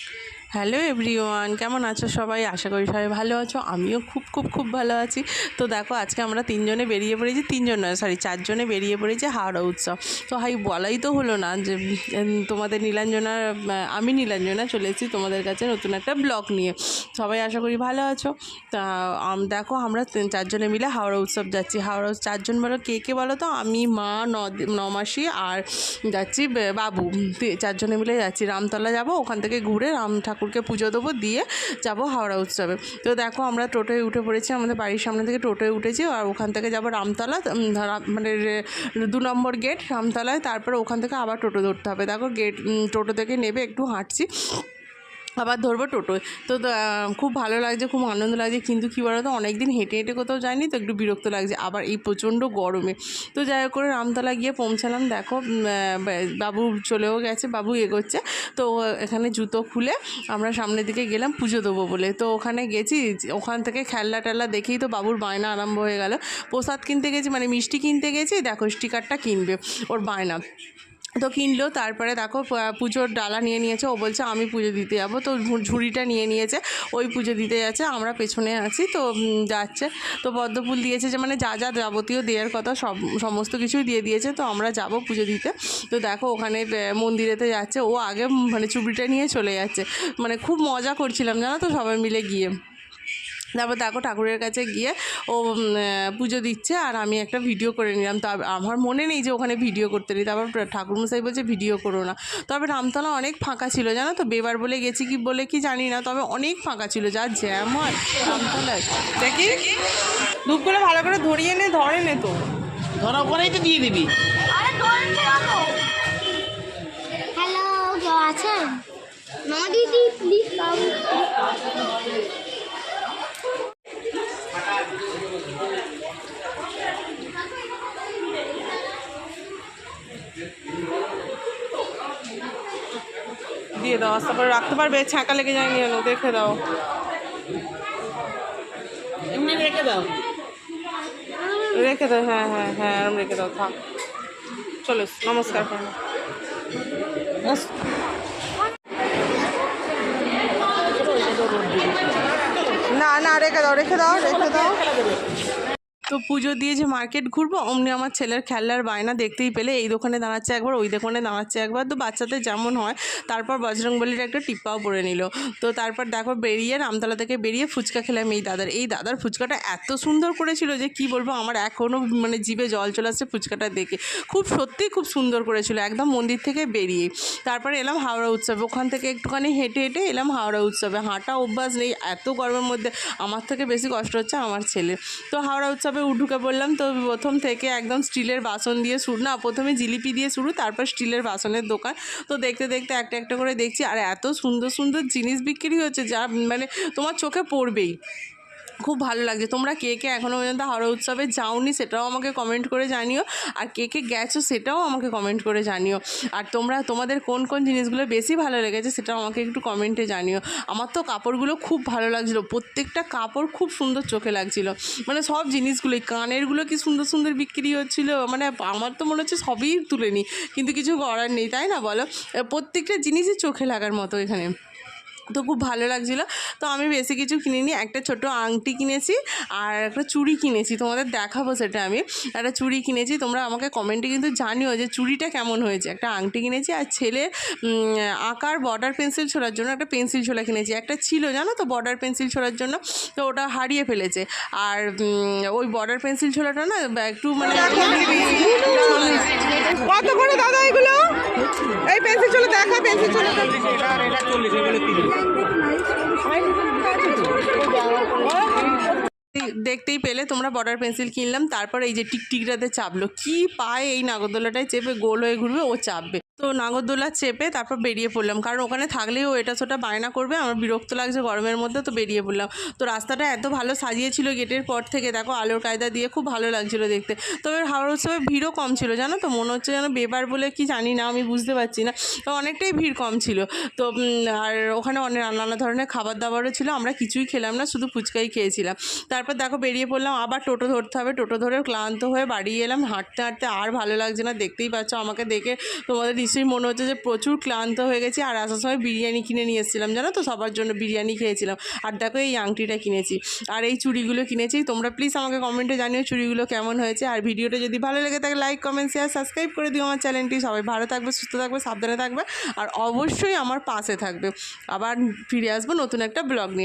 Jesus. Hello everyone, কেমন আছো সবাই? আশা করি সবাই ভালো আছো। আমিও খুব খুব খুব ভালো আছি। তো দেখো, আজকে আমরা তিনজনে বেরিয়ে পড়েছি, তিনজন নয় সরি চারজনে বেরিয়ে পড়েছি হাওড়া উৎসব। তো হাই, বলাই তো হলো না যে তোমাদের নীলাঞ্জনার আমি নীলাঞ্জনা চলে এসেছি তোমাদের কাছে নতুন একটা ব্লগ নিয়ে। সবাই আশা করি ভালো আছো। তা দেখো, আমরা চারজনে মিলে হাওড়া উৎসব যাচ্ছি। হাওড়া চারজন বলো, কে কে বলো তো? আমি, মা নমাসি আর যাচ্ছি বাবু। চারজনে মিলে যাচ্ছি। রামতলা যাব, ওখান থেকে ঘুরে রাম ঠাকুরকে পুজো দেবো, দিয়ে যাব হাওড়া উৎসবে। তো দেখো আমরা টোটোয় উঠে পড়েছি, আমাদের বাড়ির সামনে থেকে টোটোয় উঠেছি, আর ওখান থেকে যাব রামতলা মানে দু নম্বর গেট রামতলায়, তারপর ওখান থেকে আবার টোটো ধরতে হবে। দেখো গেট টোটো থেকে নেবে, একটু হাঁটছি। আবার ধরবো টোটোয় তো খুব ভালো লাগছে, খুব আনন্দ লাগছে। কিন্তু কী বলো তো অনেক দিন হেঁটে হেঁটে কোথাও যায়নি তো একটু বিরক্ত লাগছে। আবার এই প্রচণ্ড গরমে। তো যাই করে রামতলা গিয়ে পৌঁছালাম। দেখো বাবু চলেও গেছে, বাবু এগোচ্ছে। তো এখানে জুতো খুলে আমরা সামনের দিকে গেলাম পুজো দেবো বলে। তো ওখানে গেছি, ওখান থেকে খেলনা টেলনা দেখেই তো বাবুর বায়না আরম্ভ হয়ে গেল। প্রসাদ কিনতে গেছি মানে মিষ্টি কিনতে গেছি, দেখো স্টিকারটা কিনবে ওর বায়না। তো কিনলো, তারপরে দেখো পুজোর ডালা নিয়ে নিয়েছে। ও বলছে, আমি পুজো দিতে যাব। তো ঝুড়িটা নিয়ে নিয়েছে। ওই পুজো দিতে যাচ্ছে, আমরা পেছনে আছি, তো যাচ্ছে। তো পদ্মফুল দিয়েছে যে মানে যা যা যাবতীয় দেওয়ার কথা, সব, সমস্ত কিছুই দিয়ে দিয়েছে। তো আমরা যাব পুজো দিতে। তো দেখো, ওখানে মন্দিরেতে যাচ্ছে। ও আগে মানে চুবড়িটা নিয়ে চলে যাচ্ছে। মানে খুব মজা করছিলাম, জানো তো, সবাই মিলে গিয়ে। তারপর দেখো ঠাকুরের কাছে গিয়ে ও পুজো দিচ্ছে আর আমি একটা ভিডিও করে নিলাম। তো আমার মনে নেই যে ওখানে ভিডিও করতে নেই। তারপর ঠাকুরমশাই বলছে ভিডিও করো না। তবে রামতলা অনেক ফাঁকা ছিল জানো তো? বেবার বলে গেছি কি বলে কি জানি না তবে অনেক ফাঁকা ছিল। যা জ্যাম হয় রামতলায়। দেখি? ধূপ করে ভালো করে ধরিয়ে নে ধরে নে তো। ধরা পরেই তো দিয়ে দিবি। হ্যালো কেউ আছেন? মা দিদি প্লিজ দিয়ে দাও করে রাখতে পারবে ছ্যাঁকা লেগে যায়নি যেন দেখে দাও। এমনি রেখে দাও। রেখে দাও হ্যাঁ হ্যাঁ হ্যাঁ এরম রেখে দাও থাক। চলো নমস্কার করো না না রেখে দাও রেখে দাও রেখে দাও। তো পুজো দিয়ে যে মার্কেট ঘুরবো, অমনি আমার ছেলের খেলার বায়না দেখতেই পেলে, এই দোকানে দাঁড়াচ্ছে একবার, ওই দোকানে দাঁড়াচ্ছে একবার, তো বাচ্চাদের যেমন হয়, তারপর বজরংবলির একটা টিপ্পাও পরে নিল। তো তারপর দেখো বেরিয়ে রামতলা থেকে বেরিয়ে ফুচকা খেলাম এই দাদার। এই দাদার ফুচকাটা এত সুন্দর করেছিল যে কি বলব, আমার এখনও মানে জিভে জল চলে আসছে ফুচকাটা দেখে। খুব সত্যি খুব সুন্দর করেছিল, একদম মন্দির থেকে বেরিয়ে। তারপরে এলাম হাওড়া উৎসবে, ওখান থেকে একটুখানি হেঁটে হেঁটে এলাম হাওড়া উৎসবে। হাঁটা অভ্যাস নেই, এত গরমের মধ্যে, আমার থেকে বেশি কষ্ট হচ্ছে আমার ছেলে। তো হাওড়া উৎসবে উ- উঠুকে পড়লাম তো প্রথম থেকে একদম স্টিলের বাসন দিয়ে শুরু, না, প্রথমে জিলিপি দিয়ে শুরু, তারপর স্টিলের বাসনের দোকান। তো দেখতে দেখতে একটা একটা করে দেখছি, আর এত সুন্দর সুন্দর জিনিস বিক্রি হচ্ছে যা মানে তোমার চোখে পড়বেই। খুব ভালো লাগছে তোমরা কে কে এখনও পর্যন্ত হাওড়া উৎসবে যাওনি সেটাও আমাকে কমেন্ট করে জানিও। আর কে কে গেছো সেটাও আমাকে কমেন্ট করে জানিও। আর তোমরা, তোমাদের কোন কোন জিনিসগুলো বেশি ভালো লেগেছে সেটাও আমাকে একটু কমেন্টে জানিও। আমার তো কাপড়গুলো খুব ভালো লাগছিল। প্রত্যেকটা কাপড় খুব সুন্দর চোখে লাগছিল। মানে সব জিনিসগুলোই, কানেরগুলো কি সুন্দর সুন্দর বিক্রি হচ্ছিল। মানে আমার তো মনে হচ্ছে সবই তুলে নিই কিন্তু কিছু করার নেই, তাই না বলো? প্রত্যেকটা জিনিসই চোখে লাগার মতো এখানে। তো খুব ভালো লাগছিল। তো আমি বেশি কিছু কিনিনি, একটা ছোট আংটি কিনেছি আর একটা চুড়ি কিনেছি, তোমাদের দেখাবো সেটা আমি। একটা চুড়ি কিনেছি, তোমরা আমাকে কমেন্টে কিন্তু জানিও যে চুড়িটা কেমন হয়েছে। একটা আংটি কিনেছি আর ছেলে আঁকার বর্ডার পেন্সিল ছোড়ার জন্য একটা পেন্সিল ছোলা কিনেছি। একটা ছিল, জানো তো বর্ডার পেন্সিল ছোড়ার জন্য, তো ওটা হারিয়ে ফেলেছে। আর ওই বর্ডার পেন্সিল ছোলাটা না একটু মানে কত করে দাদা এগুলো? এই পেন্সিল চলে দেখা পেন্সিল চলে এই দেখতেই পেলে, তোমরা বর্ডার পেন্সিল কিনলাম, তারপর এই যে টিকটিকটাতে চাপলো। কি পায় এই নাগরদোলাটায় চেপে গোল হয়ে ঘুরবে, ও চাপবে। তো নাগরদোলা চেপে তারপর বেরিয়ে পড়লাম, কারণ ওখানে থাকলেই ও এটা সেটা বায়না করবে, আমার বিরক্ত লাগছে গরমের মধ্যে, তো বেরিয়ে পড়লাম। তো রাস্তাটা এত ভালো সাজিয়েছিল গেটের পর থেকে, দেখো আলোর কায়দা দিয়ে খুব ভালো লাগছিল দেখতে। তবে হাওড়া উৎসবে ভিড়ও কম ছিল, জানো তো? মনে হচ্ছে যেন বেবার বলে কি জানি না, আমি বুঝতে পারছি না। তো অনেকটাই ভিড় কম ছিল। তো আর ওখানে অনেক নানা ধরনের খাবার দাবারও ছিল, আমরা কিছুই খেলাম না, শুধু ফুচকাই খেয়েছিলাম। তারপর দেখো বেরিয়ে পড়লাম, আবার টোটো ধরতে হবে। টোটো ধরে ক্লান্ত হয়ে বাড়ি এলাম। হাঁটতে হাঁটতে আর ভালো লাগছে না। দেখতেই পাচ্ছ আমাকে দেখে তোমাদের নিশ্চয়ই মনে হচ্ছে যে প্রচুর ক্লান্ত হয়ে গেছি। আর আসার সময় বিরিয়ানি কিনে নিয়ে এসেছিলাম, জানো তো? সবার জন্য বিরিয়ানি খেয়েছিলাম। আর দেখো এই আংটিটা কিনেছি। আর এই চুড়িগুলো কিনেছি। তোমরা প্লিজ আমাকে কমেন্টে জানিও চুড়িগুলো কেমন হয়েছে। আর ভিডিওটা যদি ভালো লেগে থাকে লাইক কমেন্ট শেয়ার সাবস্ক্রাইব করে দিও আমার চ্যানেলটি সবাই ভালো থাকবে, সুস্থ থাকবে, সাবধানে থাকবে। আর অবশ্যই আমার পাশে থাকবে। আবার ফিরে আসব নতুন একটা ব্লগ নিয়ে।